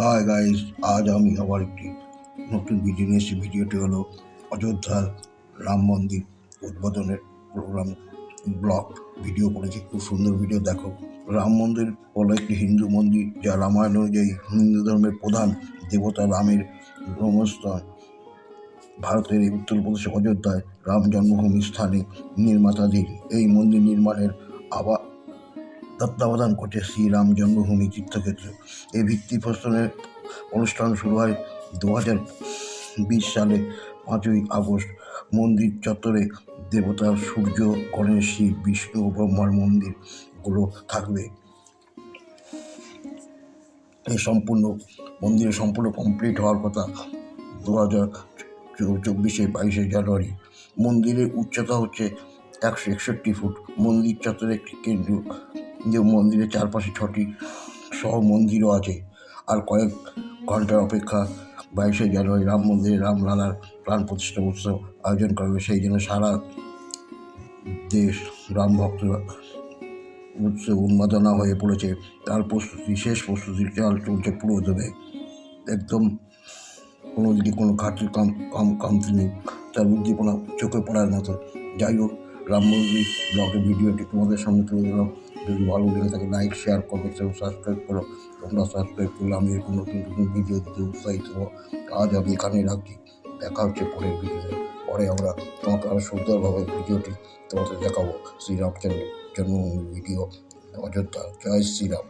Hi guys আজ আমি আবার একটি নতুন ভিডিও নিয়ে এসেছি। ভিডিওটি হলো অযোধ্যার রাম মন্দির উদ্বোধনের প্রোগ্রাম ব্লগ ভিডিও করেছি। খুব সুন্দর ভিডিও দেখো। রাম মন্দির হলো একটি হিন্দু মন্দির, যা রামায়ণ অনুযায়ী হিন্দু ধর্মের প্রধান দেবতা রামের জন্মস্থান। ভারতের এই উত্তরপ্রদেশের অযোধ্যায় রাম জন্মভূমি স্থানে নির্মাতাধীন। এই মন্দির নির্মাণের আবার তত্ত্বাবধান করছে শ্রীরাম জন্মভূমি তীর্থক্ষেত্র। এই ভিত্তিপ্রস্তরের অনুষ্ঠান শুরু হয় দু হাজার বিশ সালে পাঁচই আগস্ট। মন্দির চত্বরে দেবতা সূর্য, গণেশ, শিব, বিষ্ণু ও ব্রহ্মার মন্দিরগুলো থাকবে। এই সম্পূর্ণ মন্দিরে সম্পূর্ণ কমপ্লিট হওয়ার কথা দু হাজার চব্বিশে বাইশে জানুয়ারি। মন্দিরের উচ্চতা হচ্ছে একশো একষট্টি ফুট। মন্দির চত্বরে একটি কেন্দ্র যে মন্দিরের চারপাশে ছটি সহ মন্দিরও আছে। আর কয়েক ঘণ্টার অপেক্ষা বাইশে জানুয়ারি রাম মন্দিরে রামলালার প্রাণ প্রতিষ্ঠা উৎসব আয়োজন করা হবে। সেই জন্য সারা দেশ রাম ভক্ত উৎসব উন্মাদনা হয়ে পড়েছে। তার প্রস্তুতি, শেষ প্রস্তুতি চাল চলছে পুরো দেবে একদম কোনো দিকে কোনো ঘাটতি কম কম, কামতি নেই। তার উদ্দীপনা চোখে পড়ার মতো। যাই হোক, রাম মন্দির ব্লগের ভিডিওটি তোমাদের সামনে তুলে দিলাম যদি ভালো লেগে থাকে লাইক শেয়ার কমেন্ট এবং সাবস্ক্রাইব করো। তোমরা সাবস্ক্রাইব করলে আমি এরকম নতুন নতুন ভিডিও দিতে উৎসাহিত হব। আজ আমি এখানে রাখি দেখা হচ্ছে পরের ভিডিওতে পরে আমরা তোমাকে আরও সুন্দরভাবে ভিডিওটি তোমাদের দেখাবো। শ্রীরামচন্দ্রের জন্মভূমি ভিডিও অযোধ্যা। জয় শ্রীরাম।